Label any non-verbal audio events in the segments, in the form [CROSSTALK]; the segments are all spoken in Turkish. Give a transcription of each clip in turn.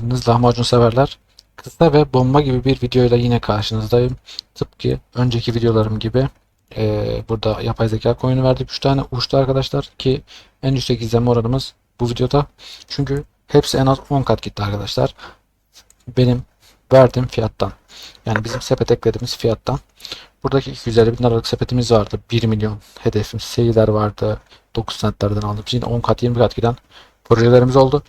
Hınız lahmacun severler. Kısa ve bomba gibi bir videoyla yine karşınızdayım. Tıpkı önceki videolarım gibi. Ee, burada yapay zeka coin'i verdik 3 tane uçtu arkadaşlar ki en yüksek izlenme oranımız bu videoda. Çünkü hepsi en az 10 kat gitti arkadaşlar. Benim verdiğim fiyattan. Yani bizim sepet eklediğimiz fiyattan. Buradaki 250 bin liralık sepetimiz vardı. 1 milyon hedefim seyirler vardı. 9 centlerden aldığımız yine 10 kat 20 kat giden projelerimiz oldu.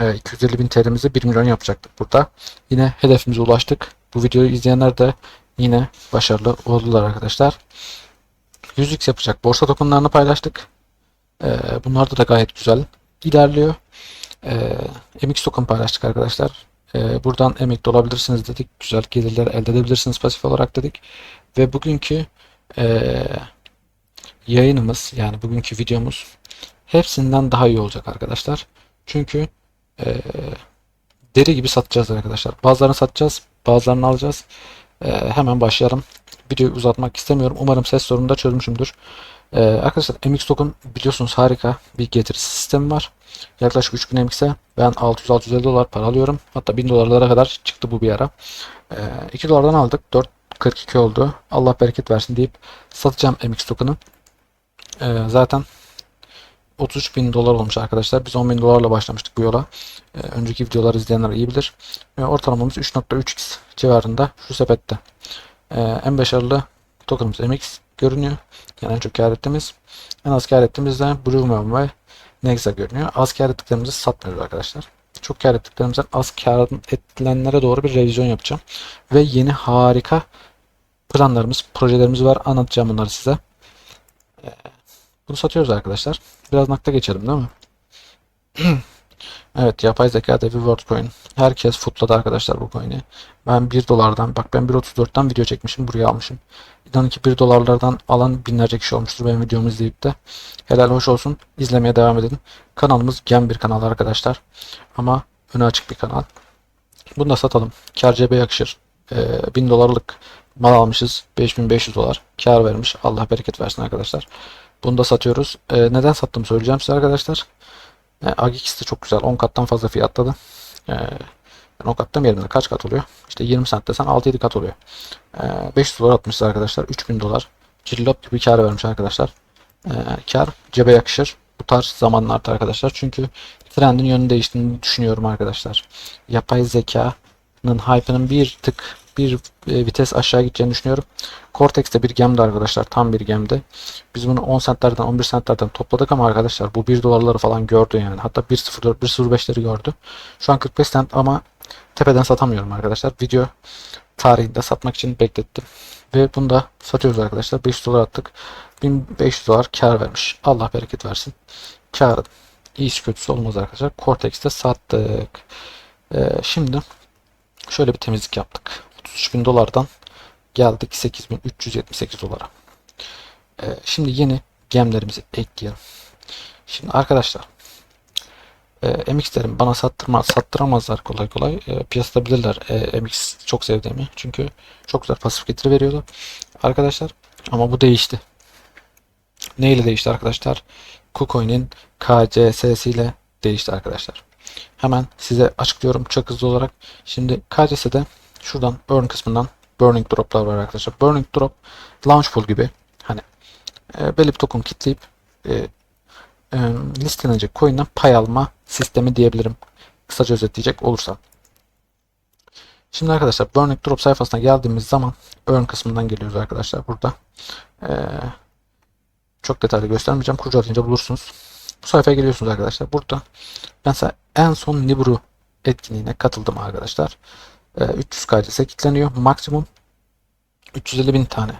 Ee, 250 bin TL'mizi 1 milyon yapacaktık burada. Yine hedefimize ulaştık. Bu videoyu izleyenler de yine başarılı oldular arkadaşlar. 100x yapacak borsa tokenlarını paylaştık. Ee, bunlarda da gayet güzel ilerliyor. Ee, MX token paylaştık arkadaşlar. Ee, buradan emekli olabilirsiniz dedik. Güzel gelirler elde edebilirsiniz pasif olarak dedik. Ve bugünkü ee, yayınımız yani bugünkü videomuz hepsinden daha iyi olacak arkadaşlar. Çünkü ee, deri gibi satacağız arkadaşlar. Bazılarını satacağız, bazılarını alacağız. Ee, hemen başlayalım. Videoyu uzatmak istemiyorum. Umarım ses sorununu da çözmüşümdür. Ee, arkadaşlar MX Token biliyorsunuz harika bir getirisi sistemi var. Yaklaşık 3000 MX'e ben 600-650 dolar para alıyorum. Hatta 1000 dolarlara kadar çıktı bu bir ara. Ee, 2 dolardan aldık. 4.42 oldu. Allah bereket versin deyip satacağım MX Token'ı. Ee, zaten 33 bin dolar olmuş arkadaşlar. Biz 10 bin dolarla başlamıştık bu yola. Ee, önceki videoları izleyenler iyi bilir. Ee, ortalamamız 3.3x civarında şu sepette. Ee, en başarılı tokenımız MX görünüyor. Yani en çok kar ettiğimiz. En az kar ettiğimiz de Bluemon ve Nexa görünüyor. Az kar ettiklerimizi satmıyoruz arkadaşlar. Çok kar ettiklerimizden az kar edilenlere doğru bir revizyon yapacağım. Ve yeni harika planlarımız, projelerimiz var. Anlatacağım bunları size. Bunu satıyoruz arkadaşlar. Biraz nakta geçelim değil mi? [CLEARS THROAT] evet yapay zeka devi WorldCoin. Herkes futladı arkadaşlar bu coin'i. Ben 1 dolardan bak ben 1.34'ten video çekmişim buraya almışım. İnanın ki 1 dolarlardan alan binlerce kişi olmuştur benim videomu izleyip de. Helal hoş olsun. İzlemeye devam edin. Kanalımız gem bir kanal arkadaşlar. Ama öne açık bir kanal. Bunu da satalım. Kar cebe yakışır. Ee, 1000 dolarlık mal almışız. 5500 dolar. Kar vermiş. Allah bereket versin arkadaşlar. Bunu da satıyoruz. Ee, neden sattım söyleyeceğim size arkadaşlar. Ee, AGX de çok güzel. 10 kattan fazla fiyatladı. Ee, ben 10 kattan yerine kaç kat oluyor? İşte 20 cent desen 6-7 kat oluyor. Ee, 500 dolar atmışız arkadaşlar. 3000 dolar. Cillop gibi kar vermiş arkadaşlar. Ee, kar cebe yakışır. Bu tarz zamanlarda arkadaşlar. Çünkü trendin yönünü değiştiğini düşünüyorum arkadaşlar. Yapay zekanın hype'ının bir tık bir e, vites aşağı gideceğini düşünüyorum. Cortex de bir gemdi arkadaşlar. Tam bir gemdi. Biz bunu 10 centlerden 11 centlerden topladık ama arkadaşlar bu 1 dolarları falan gördü yani. Hatta 1.04 1.05'leri gördü. Şu an 45 cent ama tepeden satamıyorum arkadaşlar. Video tarihinde satmak için beklettim. Ve bunu da satıyoruz arkadaşlar. 500 dolar attık. 1500 dolar kar vermiş. Allah bereket versin. Karın iyisi kötüsü olmaz arkadaşlar. Cortex'te sattık. Ee, şimdi şöyle bir temizlik yaptık. 33 bin dolardan geldik 8378 dolara. Ee, şimdi yeni gemlerimizi ekleyelim. Şimdi arkadaşlar e, MX'lerim bana sattırmaz, sattıramazlar kolay kolay. E, piyasada bilirler e, MX çok sevdiğimi. Çünkü çok güzel pasif getiri veriyordu. Arkadaşlar ama bu değişti. Ne ile değişti arkadaşlar? KuCoin'in KCS'siyle değişti arkadaşlar. Hemen size açıklıyorum çok hızlı olarak. Şimdi KCS'de şuradan burn kısmından burning drop'lar var arkadaşlar. Burning drop launch pool gibi hani e, belli bir token kitleyip e, e, listelenecek coin'den pay alma sistemi diyebilirim. Kısaca özetleyecek olursam. Şimdi arkadaşlar Burning Drop sayfasına geldiğimiz zaman Earn kısmından geliyoruz arkadaşlar burada. Ee, çok detaylı göstermeyeceğim. Kurcalayınca bulursunuz. Bu sayfaya geliyorsunuz arkadaşlar. Burada mesela en son Nibiru etkinliğine katıldım arkadaşlar. Ee, 300 KCS kilitleniyor. Maksimum 350 bin tane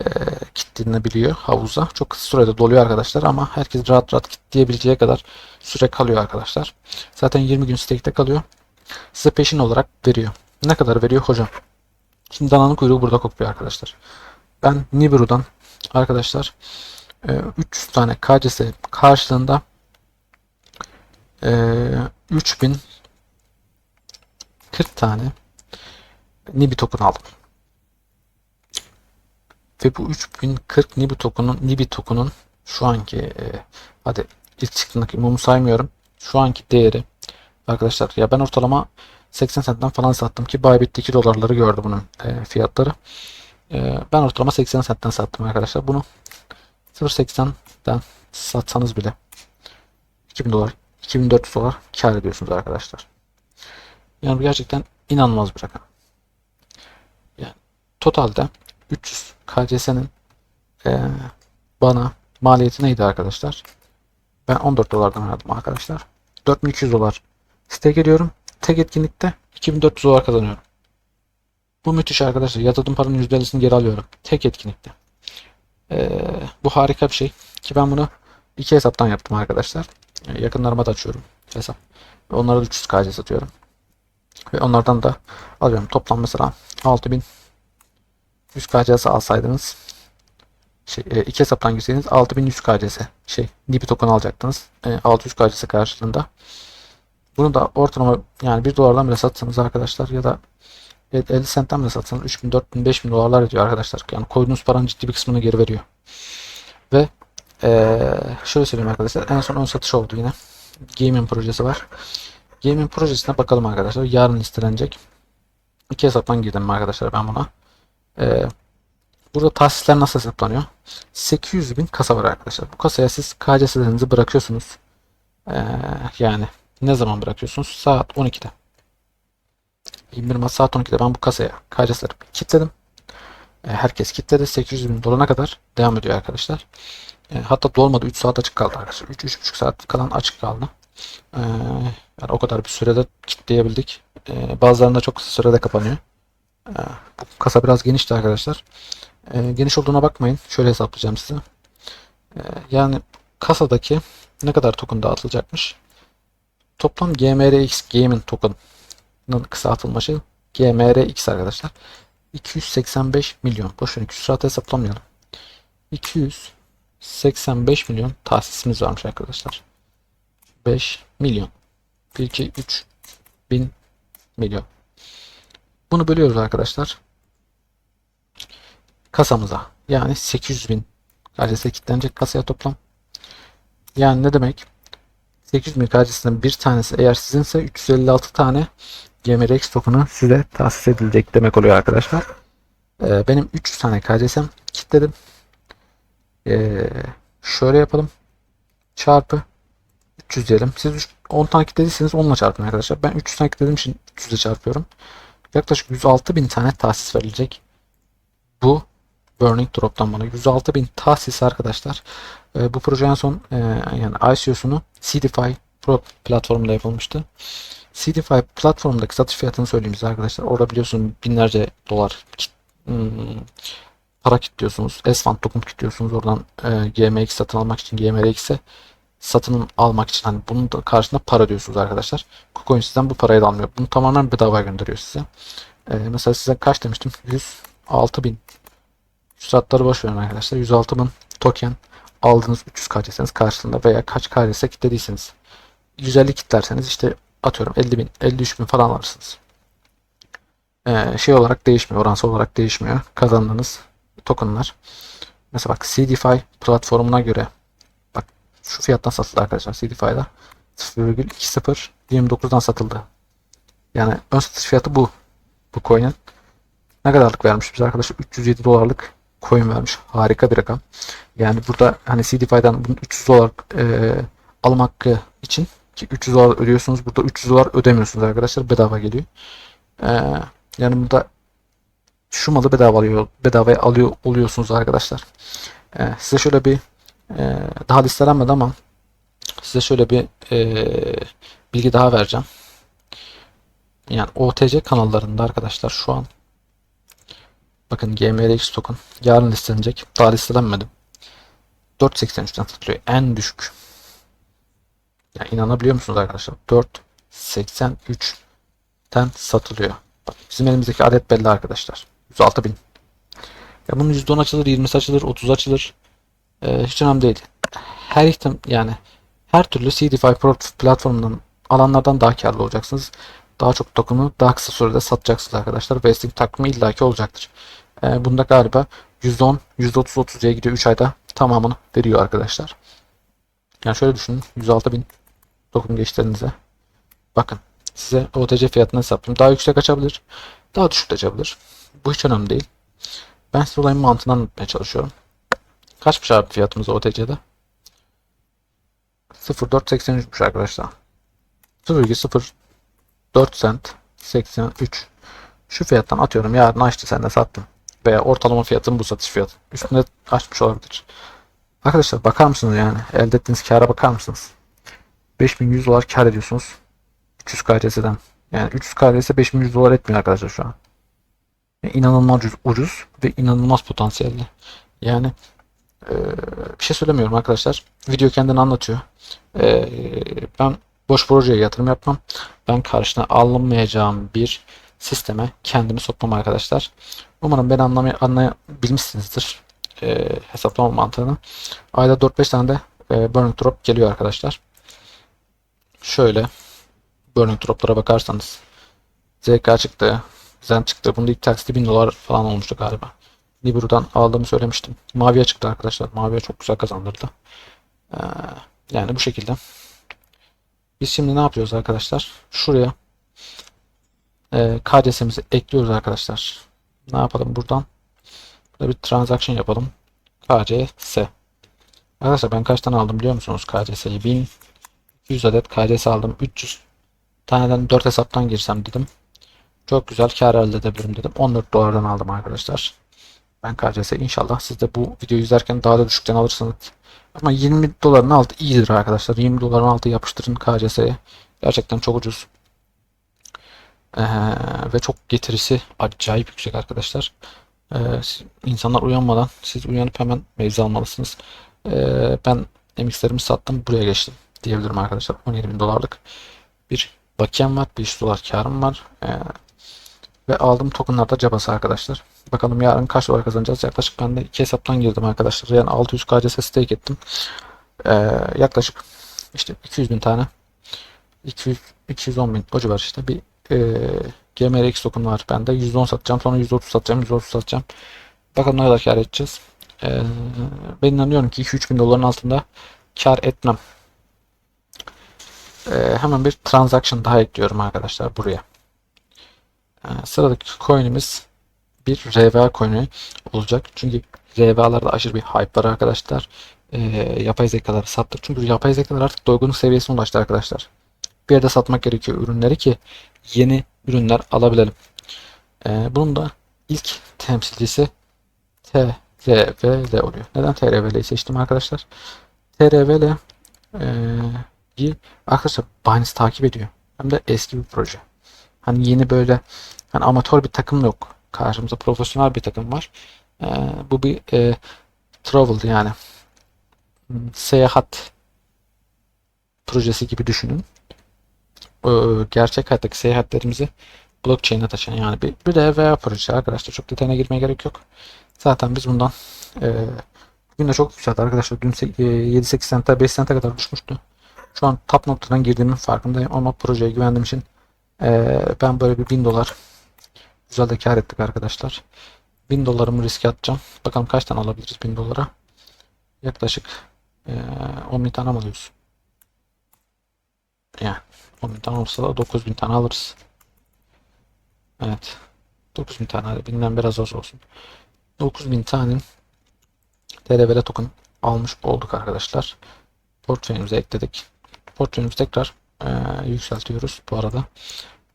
e, kilitlenebiliyor havuza. Çok kısa sürede doluyor arkadaşlar ama herkes rahat rahat kilitleyebileceği kadar süre kalıyor arkadaşlar. Zaten 20 gün stake'te kalıyor. Size peşin olarak veriyor. Ne kadar veriyor hocam? Şimdi dananın kuyruğu burada kopuyor arkadaşlar. Ben Nibiru'dan arkadaşlar e, 300 tane KCS karşılığında e, 3000 40 tane Nibi token aldım. Ve bu 3040 Nibi token'un Nibi token'un şu anki e, hadi ilk çıktığındaki mumu saymıyorum. Şu anki değeri Arkadaşlar ya ben ortalama 80 centten falan sattım ki Bybit'te 2 dolarları gördü bunun e, fiyatları. E, ben ortalama 80 centten sattım arkadaşlar. Bunu 0.80'den satsanız bile 2000 dolar, 2400 dolar kar ediyorsunuz arkadaşlar. Yani gerçekten inanılmaz bir rakam. Yani totalde 300 KCS'nin e, bana maliyeti neydi arkadaşlar? Ben 14 dolardan verdim arkadaşlar. 4200 dolar stake ediyorum. Tek etkinlikte 2400 dolar kazanıyorum. Bu müthiş arkadaşlar. Yatırdığım paranın %50'sini geri alıyorum. Tek etkinlikte. Ee, bu harika bir şey. Ki ben bunu iki hesaptan yaptım arkadaşlar. Ee, yakınlarıma da açıyorum hesap. Onlara da 300 KC satıyorum. Ve onlardan da alıyorum. Toplam mesela 6000 100 KC'si alsaydınız şey, e, iki hesaptan girseniz 6100 KCS şey NIP token alacaktınız. E, 600 KCS karşılığında. Bunu da ortalama yani 1 dolardan bile satsanız arkadaşlar ya da 50 centten bile satsanız 3000, 4000, 5000 dolarlar ediyor arkadaşlar. Yani koyduğunuz paranın ciddi bir kısmını geri veriyor. Ve ee, şöyle söyleyeyim arkadaşlar. En son ön satış oldu yine. Gaming projesi var. Gaming projesine bakalım arkadaşlar. Yarın listelenecek. İki hesaptan girdim arkadaşlar ben buna. Ee, burada tahsisler nasıl hesaplanıyor? 800 bin kasa var arkadaşlar. Bu kasaya siz KCS'lerinizi bırakıyorsunuz. Ee, yani ne zaman bırakıyorsunuz? Saat 12'de. 21 Mart saat 12'de ben bu kasaya KCS'leri kilitledim. Ee, herkes kilitledi. 800 bin dolana kadar devam ediyor arkadaşlar. E, hatta dolmadı 3 saat açık kaldı arkadaşlar. 3-3,5 saat kalan açık kaldı. E, yani o kadar bir sürede kilitleyebildik. E, bazılarında çok kısa sürede kapanıyor. E, bu kasa biraz genişti arkadaşlar. E, geniş olduğuna bakmayın. Şöyle hesaplayacağım size. E, yani kasadaki ne kadar token dağıtılacakmış? Toplam GMRX Gaming token'ın kısaltılması GMRX arkadaşlar. 285 milyon. Boşuna 200 saat hesaplamayalım. 200 85 milyon tahsisimiz varmış arkadaşlar. 5 milyon. 1, 2, 3 bin milyon. Bunu bölüyoruz arkadaşlar. Kasamıza. Yani 800 bin KCS kilitlenecek kasaya toplam. Yani ne demek? 800 bin KCS'den bir tanesi eğer sizinse 356 tane GMRX token'ı size tahsis edilecek demek oluyor arkadaşlar. Ee, benim 300 tane KCS'm kilitledim. Ee, şöyle yapalım. Çarpı 300 diyelim. Siz 10 tane dediyseniz 10 ile çarpın arkadaşlar. Ben 300 tane dediğim için 300 ile çarpıyorum. Yaklaşık 106 bin tane tahsis verilecek. Bu Burning Drop'tan bana. 106 bin tahsis arkadaşlar. Ee, bu proje en son e, yani ICO'sunu CDFI Pro platformunda yapılmıştı. CDFI platformundaki satış fiyatını söyleyeyim size arkadaşlar. Orada biliyorsun binlerce dolar hmm, para kilitliyorsunuz. S-Fund token kilitliyorsunuz. Oradan e, GMX satın almak için GMRX'e satın almak için hani bunun da karşında para diyorsunuz arkadaşlar. KuCoin sizden bu parayı da almıyor. Bunu tamamen bedava gönderiyor size. E, mesela size kaç demiştim? 106 bin. Süratları boş verin arkadaşlar. 106 bin token aldığınız 300 KC'seniz karşılığında veya kaç KC kitlediyseniz 150 kitlerseniz işte atıyorum 50 bin 53 bin falan alırsınız. Ee, şey olarak değişmiyor. Oransal olarak değişmiyor. Kazandığınız tokenlar. Mesela bak CDFI platformuna göre şu fiyattan satıldı arkadaşlar CDFI'da 0,2029'dan satıldı. Yani ön satış fiyatı bu. Bu coin'in. Ne kadarlık vermiş bize arkadaşlar? 307 dolarlık coin vermiş. Harika bir rakam. Yani burada hani CDFI'den 300 dolar e, alım hakkı için ki 300 dolar ödüyorsunuz. Burada 300 dolar ödemiyorsunuz arkadaşlar. Bedava geliyor. E, yani burada şu malı bedava alıyor, bedavaya alıyor oluyorsunuz arkadaşlar. Ee, size şöyle bir e, daha listelenmedi ama size şöyle bir e, bilgi daha vereceğim. Yani OTC kanallarında arkadaşlar şu an bakın GMRX token yarın listelenecek. Daha listelenmedi. 4.83'ten satılıyor. En düşük. Yani inanabiliyor musunuz arkadaşlar? 4.83'ten satılıyor. Bak, bizim elimizdeki adet belli arkadaşlar. 106 bin. Ya bunun %10 açılır, 20 açılır, 30 açılır. Ee, hiç önemli değil. Her ihtim yani her türlü CDFI platformundan alanlardan daha karlı olacaksınız. Daha çok token'u daha kısa sürede satacaksınız arkadaşlar. Vesting takımı illaki olacaktır. Ee, bunda galiba %10, %30, 30'ya gidiyor 3 ayda tamamını veriyor arkadaşlar. Yani şöyle düşünün. 106 bin token geçtiğinizde. Bakın size OTC fiyatını hesaplayayım. Daha yüksek açabilir. Daha düşük açabilir. Bu hiç önemli değil. Ben size olayın mantığını anlatmaya çalışıyorum. Kaçmış abi fiyatımız OTC'de? 0.483'müş arkadaşlar. 0.04 cent 83 şu fiyattan atıyorum yarın açtı sen de sattın. Veya ortalama fiyatın bu satış fiyatı. Üstünde açmış olabilir. Arkadaşlar bakar mısınız yani? Elde ettiğiniz kâra bakar mısınız? 5100 dolar kar ediyorsunuz. 300 KCS'den. Yani 300 KCS 5100 dolar etmiyor arkadaşlar şu an. Yani inanılmaz ucuz ve inanılmaz potansiyelli. Yani e, bir şey söylemiyorum arkadaşlar. Video kendini anlatıyor. E, ben boş projeye yatırım yapmam. Ben karşına alınmayacağım bir sisteme kendimi sokmam arkadaşlar. Umarım beni anlamay anlayabilmişsinizdir. E, hesaplama mantığını. Ayda 4-5 tane de e, burning drop geliyor arkadaşlar. Şöyle burning droplara bakarsanız ZK çıktı. Zen çıktı. Bunda ilk taksiti 1000 dolar falan olmuştu galiba. Nibiru'dan aldığımı söylemiştim. Maviye çıktı arkadaşlar. Maviye çok güzel kazandırdı. Ee, yani bu şekilde. Biz şimdi ne yapıyoruz arkadaşlar? Şuraya e, KDS'mizi ekliyoruz arkadaşlar. Ne yapalım buradan? Burada bir transaction yapalım. KCS. Arkadaşlar ben kaç tane aldım biliyor musunuz KCS'yi? 1100 adet KCS aldım. 300 taneden 4 hesaptan girsem dedim. Çok güzel kar elde edebilirim dedim. 14 dolardan aldım arkadaşlar. Ben KCS inşallah siz de bu videoyu izlerken daha da düşükten alırsınız. Ama 20 doların altı iyidir arkadaşlar. 20 doların altı yapıştırın KCS'ye. Gerçekten çok ucuz. Ee, ve çok getirisi acayip yüksek arkadaşlar. Ee, insanlar uyanmadan siz uyanıp hemen mevzi almalısınız. Ee, ben MX'lerimi sattım. Buraya geçtim diyebilirim arkadaşlar. 17 bin dolarlık bir bakiyem var. 500 dolar karım var. Ee, ve aldığım tokenlar da cabası arkadaşlar. Bakalım yarın kaç dolar kazanacağız. Yaklaşık ben de iki hesaptan girdim arkadaşlar. Yani 600 KCS stake ettim. Ee, yaklaşık işte 200 bin tane 200 210 bin o civar işte bir e, GMRX token var bende. %10 satacağım. Sonra %30 satacağım. %30 satacağım. Bakalım ne kadar kar edeceğiz. Ee, ben inanıyorum ki 2-3 bin doların altında kar etmem. Ee, hemen bir transaction daha ekliyorum arkadaşlar buraya. Ee, sıradaki coin'imiz bir RVA coin'i olacak. Çünkü RVA'larda aşırı bir hype var arkadaşlar. Ee, yapay zekaları sattık. Çünkü yapay zekalar artık doygunluk seviyesine ulaştı arkadaşlar. Bir yerde satmak gerekiyor ürünleri ki yeni ürünler alabilelim. Ee, bunun da ilk temsilcisi TRVL oluyor. Neden TRVL'yi seçtim arkadaşlar? TRVL e, arkadaşlar Binance takip ediyor. Hem de eski bir proje. Hani yeni böyle hani amatör bir takım yok. Karşımızda profesyonel bir takım var. Ee, bu bir e, travel yani Hmm, seyahat projesi gibi düşünün. Ee, gerçek hayattaki seyahatlerimizi blockchain'e taşıyan yani bir, bir RWA projesi arkadaşlar. Çok detayına girmeye gerek yok. Zaten biz bundan e, bugün de çok yükseldi arkadaşlar. Dün se- e, 7-8 sente 5 sente kadar düşmüştü. Şu an top noktadan girdiğimin farkındayım ama projeye güvendiğim için e, ben böyle bir 1000 dolar güzel de kar ettik arkadaşlar. 1000 dolarımı riske atacağım. Bakalım kaç tane alabiliriz 1000 dolara. Yaklaşık e, 10 bin tane alıyoruz? Yani 10 bin tane olsa da 9 bin tane alırız. Evet. 9 bin tane hadi binden biraz az olsun. 9 bin tane TRVL token almış olduk arkadaşlar. Portföyümüze ekledik. Portföyümüzü tekrar e, yükseltiyoruz bu arada.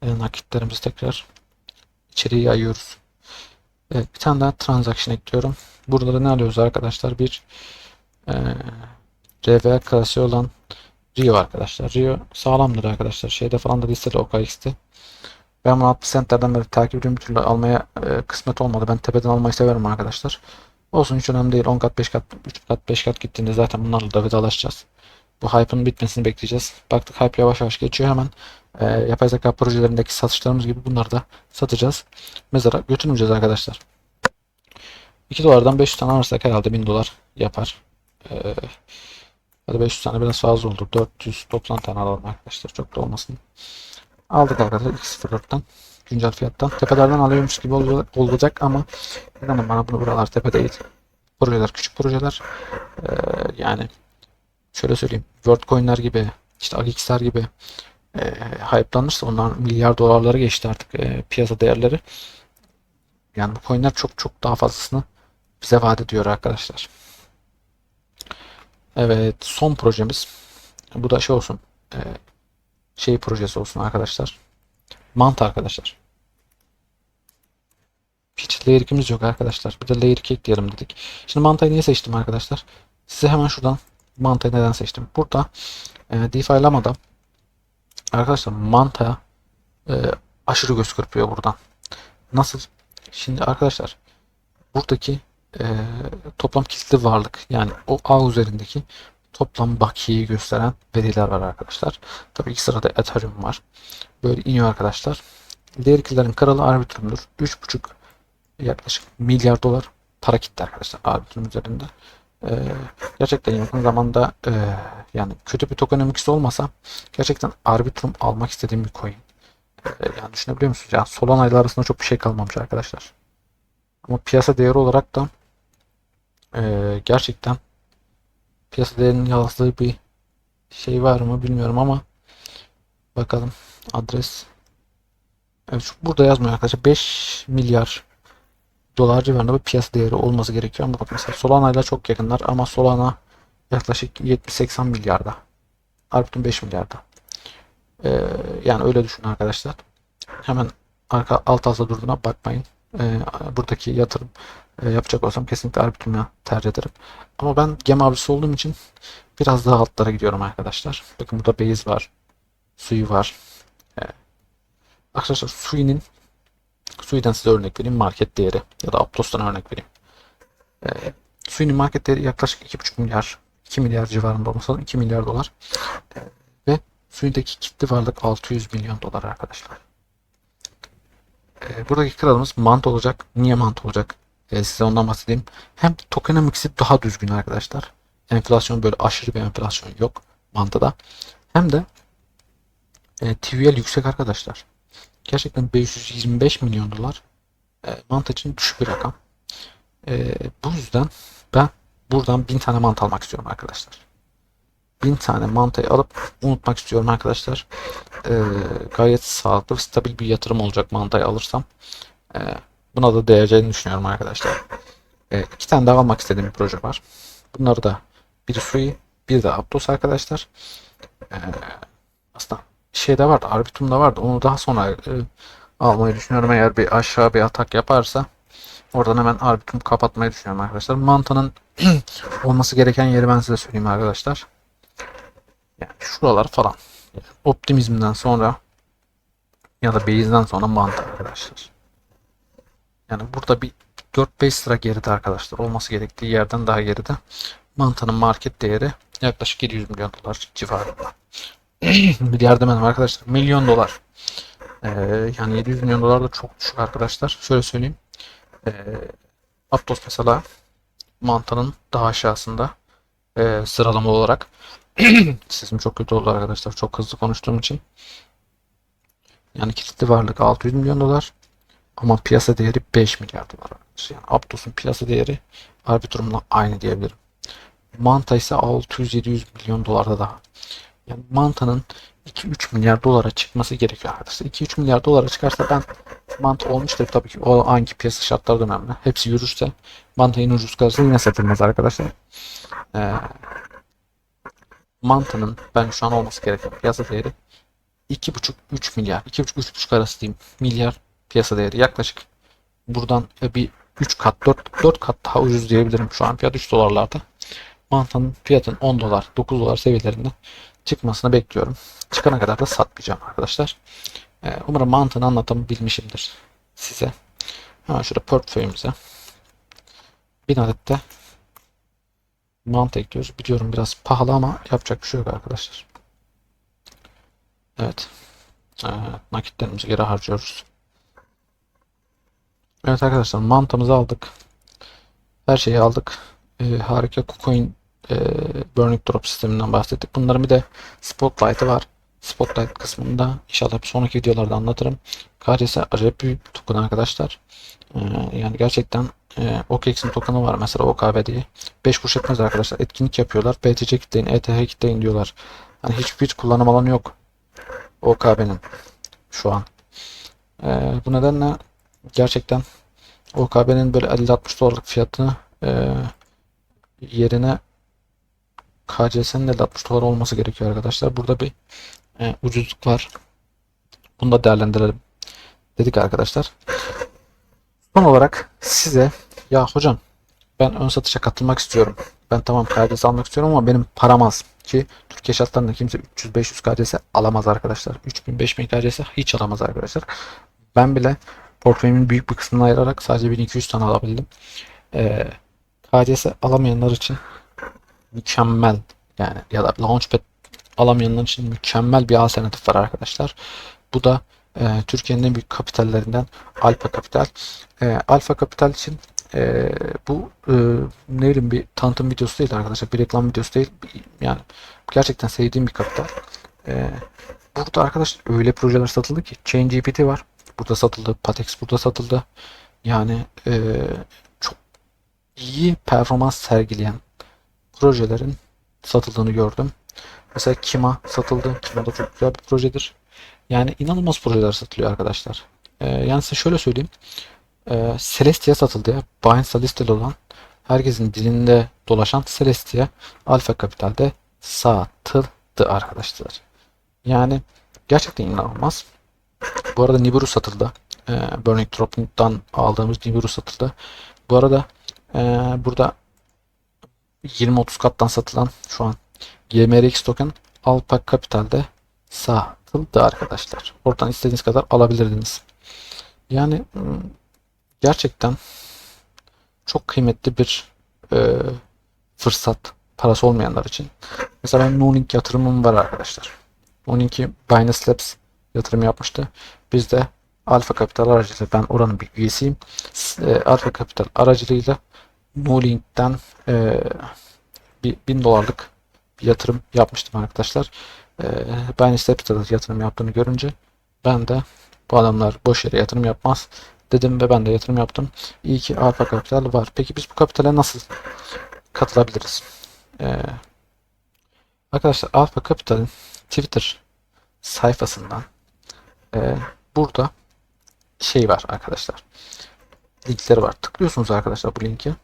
E, nakitlerimizi tekrar içeriye yayıyoruz. Evet, bir tane daha transaction ekliyorum. Burada da ne alıyoruz arkadaşlar? Bir e, RVA klasiği olan Rio arkadaşlar. Rio sağlamdır arkadaşlar. Şeyde falan da listede OKX'te. Ben bunu 60 centlerden beri takip ediyorum. Bir türlü almaya e, kısmet olmadı. Ben tepeden almayı severim arkadaşlar. Olsun hiç önemli değil. 10 kat 5 kat 3 kat 5 kat gittiğinde zaten bunlarla da vedalaşacağız. Bu hype'ın bitmesini bekleyeceğiz. Baktık hype yavaş yavaş geçiyor hemen. E, yapay zeka projelerindeki satışlarımız gibi bunları da satacağız. Mezara götürmeyeceğiz arkadaşlar. 2 dolardan 500 tane alırsak herhalde 1000 dolar yapar. Ee, hadi 500 tane biraz fazla oldu. 490 tane alalım arkadaşlar. Çok da olmasın. Aldık arkadaşlar 2.04'ten. Güncel fiyattan. Tepelerden alıyormuş gibi olacak ama inanın bana bunu buralar tepe değil. Projeler küçük projeler. Ee, yani şöyle söyleyeyim. WorldCoin'ler gibi işte AGX'ler gibi e, hype'lanırsa onlar milyar dolarlara geçti artık e, piyasa değerleri. Yani bu coinler çok çok daha fazlasını bize vaat ediyor arkadaşlar. Evet son projemiz bu da şey olsun e, şey projesi olsun arkadaşlar. Mantı arkadaşlar. Hiç layer 2'miz yok arkadaşlar. Bir de layer 2 ekleyelim dedik. Şimdi mantayı niye seçtim arkadaşlar? Size hemen şuradan mantayı neden seçtim? Burada e, DeFi Lama'da arkadaşlar mantaya e, aşırı göz kırpıyor buradan. Nasıl? Şimdi arkadaşlar buradaki e, toplam kilitli varlık yani o ağ üzerindeki toplam bakiyeyi gösteren veriler var arkadaşlar. Tabii ilk sırada Ethereum var. Böyle iniyor arkadaşlar. Diğer kralı Arbitrum'dur. 3.5 yaklaşık milyar dolar para kitle arkadaşlar Arbitrum üzerinde. Ee, gerçekten yakın zamanda e, yani kötü bir tokenomics olmasa gerçekten Arbitrum almak istediğim bir coin. Ee, yani düşünebiliyor musunuz? Yani Solana ile arasında çok bir şey kalmamış arkadaşlar. Ama piyasa değeri olarak da e, gerçekten piyasa değerinin yazdığı bir şey var mı bilmiyorum ama bakalım adres evet, burada yazmıyor arkadaşlar 5 milyar dolar civarında bir piyasa değeri olması gerekiyor ama bak mesela Solana ile çok yakınlar ama Solana yaklaşık 70-80 milyarda Arbitrum 5 milyarda ee, yani öyle düşünün arkadaşlar hemen arka alt alta durduğuna bakmayın ee, buradaki yatırım e, yapacak olsam kesinlikle Arbitrum'u tercih ederim. Ama ben gem avcısı olduğum için biraz daha altlara gidiyorum arkadaşlar. Bakın burada base var. Suyu var. Ee, arkadaşlar suyunun suyudan size örnek vereyim. Market değeri ya da Aptos'tan örnek vereyim. Ee, suyunun market değeri yaklaşık 2,5 milyar 2 milyar civarında olması lazım. 2 milyar dolar. Ee, ve suyundaki kitli varlık 600 milyon dolar arkadaşlar. Ee, buradaki kralımız mant olacak. Niye mant olacak? Ee, size ondan bahsedeyim. Hem tokenomics'i daha düzgün arkadaşlar. Enflasyon böyle aşırı bir enflasyon yok mantıda. Hem de e, TVL yüksek arkadaşlar. Gerçekten 525 milyon dolar e, mant için düşük bir rakam. E, bu yüzden ben buradan 1000 tane mant almak istiyorum arkadaşlar. 1000 tane mantayı alıp unutmak istiyorum arkadaşlar. E, gayet sağlıklı stabil bir yatırım olacak mantayı alırsam. E, buna da değeceğini düşünüyorum arkadaşlar. E, iki tane daha almak istediğim bir proje var. Bunları da biri Sui, bir de Aptos arkadaşlar. E, aslında şey de vardı, Arbitrum da vardı. Onu daha sonra e, almayı düşünüyorum. Eğer bir aşağı bir atak yaparsa oradan hemen Arbitrum kapatmayı düşünüyorum arkadaşlar. Mantanın [CLEARS THROAT] olması gereken yeri ben size söyleyeyim arkadaşlar. Yani şuralar falan. Yani optimizmden sonra ya da base'den sonra mantı arkadaşlar. Yani burada bir 4-5 sıra geride arkadaşlar. Olması gerektiği yerden daha geride. Mantanın market değeri yaklaşık 700 milyon dolar civarında. [CLEARS THROAT] Milyar demedim arkadaşlar. Milyon dolar. Ee, yani 700 milyon dolar da çok düşük arkadaşlar. Şöyle söyleyeyim. Ee, Aptos mesela Mantanın daha aşağısında e, sıralama olarak. [CLEARS THROAT] Sesim çok kötü oldu arkadaşlar. Çok hızlı konuştuğum için. Yani kilitli varlık 600 milyon dolar. Ama piyasa değeri 5 milyar dolar. Yani Aptos'un piyasa değeri Arbitrum'la aynı diyebilirim. Manta ise 600-700 milyon dolarda daha. Yani Manta'nın 2-3 milyar dolara çıkması gerekiyor arkadaşlar. 2-3 milyar dolara çıkarsa ben Manta olmuştur tabii ki. O anki piyasa şartları önemli. Hepsi yürürse Manta yine ucuz kalırsa yine satılmaz arkadaşlar. Ee, Manta'nın ben şu an olması gereken piyasa değeri 2,5-3 milyar. 2,5-3,5 arası diyeyim. Milyar piyasa değeri. Yaklaşık buradan bir 3 kat 4, 4 kat daha ucuz diyebilirim. Şu an fiyat 3 dolarlarda. Mantanın fiyatın 10 dolar 9 dolar seviyelerinde çıkmasını bekliyorum. Çıkana kadar da satmayacağım arkadaşlar. Ee, umarım mantığını anlatabilmişimdir size. Hemen şurada portföyümüze bir adet de mantı ekliyoruz. Biliyorum biraz pahalı ama yapacak bir şey yok arkadaşlar. Evet. Ee, nakitlerimizi geri harcıyoruz. Evet arkadaşlar mantımızı aldık. Her şeyi aldık. Ee, harika KuCoin e, Burning Drop sisteminden bahsettik. Bunların bir de Spotlight'ı var. Spotlight kısmında inşallah bir sonraki videolarda anlatırım. KDS acayip bir token arkadaşlar. Ee, yani gerçekten e, OKX'in token'ı var mesela OKB diye. 5 kuruş etmez arkadaşlar. Etkinlik yapıyorlar. BTC kitleyin, ETH kitleyin diyorlar. Hani hiçbir kullanım alanı yok. OKB'nin şu an. Ee, bu nedenle gerçekten OKB'nin böyle 50-60 dolarlık fiyatını e, yerine KCS'nin 50-60 dolar olması gerekiyor arkadaşlar. Burada bir e, ucuzluk var. Bunu da değerlendirelim dedik arkadaşlar. Son olarak size ya hocam ben ön satışa katılmak istiyorum. Ben tamam KDS almak istiyorum ama benim param az. Ki Türkiye şartlarında kimse 300-500 KDS alamaz arkadaşlar. 3000-5000 KDS hiç alamaz arkadaşlar. Ben bile portföyümün büyük bir kısmını ayırarak sadece 1200 tane alabildim. Ee, KDS alamayanlar için mükemmel yani ya da Launchpad alamayanlar için mükemmel bir alternatif var arkadaşlar. Bu da e, Türkiye'nin en büyük kapitallerinden Alfa Kapital. E, Alfa Kapital için e, bu e, ne bileyim bir tanıtım videosu değil arkadaşlar. Bir reklam videosu değil. Yani gerçekten sevdiğim bir kapital. E, burada arkadaşlar öyle projeler satıldı ki ChainGPT var. Burada satıldı. Patex burada satıldı. Yani e, çok iyi performans sergileyen projelerin satıldığını gördüm. Mesela Kima satıldı. Kima da çok güzel bir projedir. Yani inanılmaz projeler satılıyor arkadaşlar. Ee, yani size şöyle söyleyeyim. Ee, Celestia satıldı ya. Binance'da olan herkesin dilinde dolaşan Celestia Alfa Kapital'de satıldı arkadaşlar. Yani gerçekten inanılmaz. Bu arada Nibiru satıldı. Ee, Burning Tropic'tan aldığımız Nibiru satıldı. Bu arada ee, burada 20-30 kattan satılan şu an GMRX token Alpa Kapital'de satıldı arkadaşlar. Oradan istediğiniz kadar alabilirdiniz. Yani hmm, gerçekten çok kıymetli bir e, fırsat parası olmayanlar için. Mesela benim Nooning yatırımım var arkadaşlar. Nooning'i Binance Labs yatırım yapmıştı. Biz de Alfa Kapital aracılığıyla ben oranın bir üyesiyim. E, Alfa Kapital aracılığıyla Nooling'den e, bir 1000 dolarlık bir yatırım yapmıştım arkadaşlar. Ee, ben Steps'te yatırım yaptığını görünce ben de bu adamlar boş yere yatırım yapmaz dedim ve ben de yatırım yaptım. İyi ki Alfa Kapital var. Peki biz bu kapitale nasıl katılabiliriz? Ee, arkadaşlar Alfa Kapital'in Twitter sayfasından e, burada şey var arkadaşlar. Linkleri var. Tıklıyorsunuz arkadaşlar bu linki.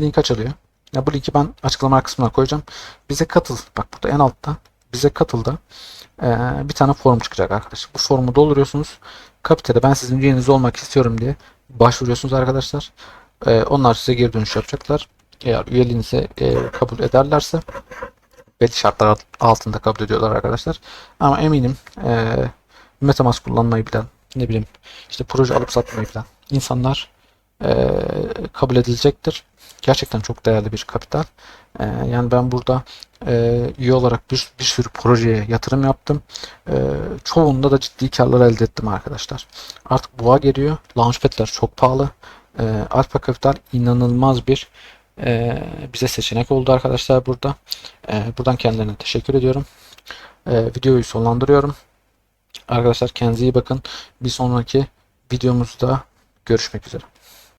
Link açılıyor. Ya bu linki ben açıklama kısmına koyacağım. Bize katıl. Bak burada en altta bize katıl da eee, bir tane form çıkacak arkadaşlar. Bu formu dolduruyorsunuz. Kapitale ben sizin üyeniz olmak istiyorum diye başvuruyorsunuz arkadaşlar. Eee, onlar size geri dönüş yapacaklar. Eğer üyeliğinizi eee, kabul ederlerse belli şartlar altında kabul ediyorlar arkadaşlar. Ama eminim eee MetaMask kullanmayı bilen ne bileyim işte proje alıp satmayı bilen insanlar eee, kabul edilecektir. Gerçekten çok değerli bir kapital. Eee, yani ben burada eee, üye olarak bir, bir sürü projeye yatırım yaptım. Eee, çoğunda da ciddi karlar elde ettim arkadaşlar. Artık boğa geliyor. Launchpad'ler çok pahalı. Eee Alpha Capital inanılmaz bir eee, bize seçenek oldu arkadaşlar burada. Eee, buradan kendilerine teşekkür ediyorum. Eee, videoyu sonlandırıyorum. Arkadaşlar kendinize iyi bakın. Bir sonraki videomuzda görüşmek üzere.